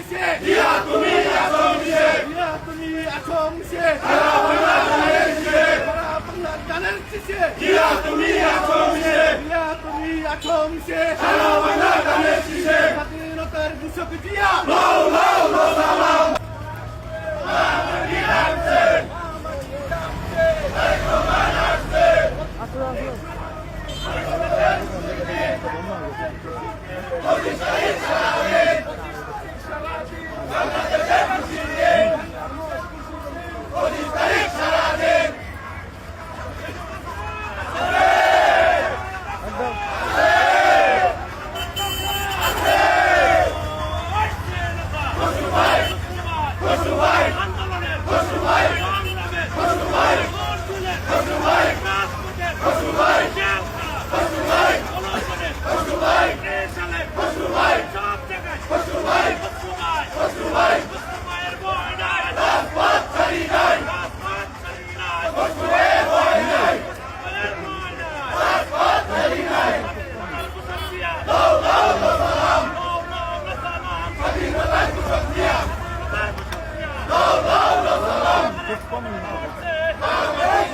মিশে ইয়া তুমি আছো মিশে ইয়া তুমি আছো মিশে সারা বাংলা গানের মিশে সারা বাংলা গানের মিশে ইয়া তুমি আছো মিশে ইয়া তুমি আছো মিশে সারা বাংলা গানের মিশে স্বাধীনতার ঘোষক জিয়া। লাও লাও লাও সালাম। Thank you. Let's go, Mike! Let's go, Mike! Amen.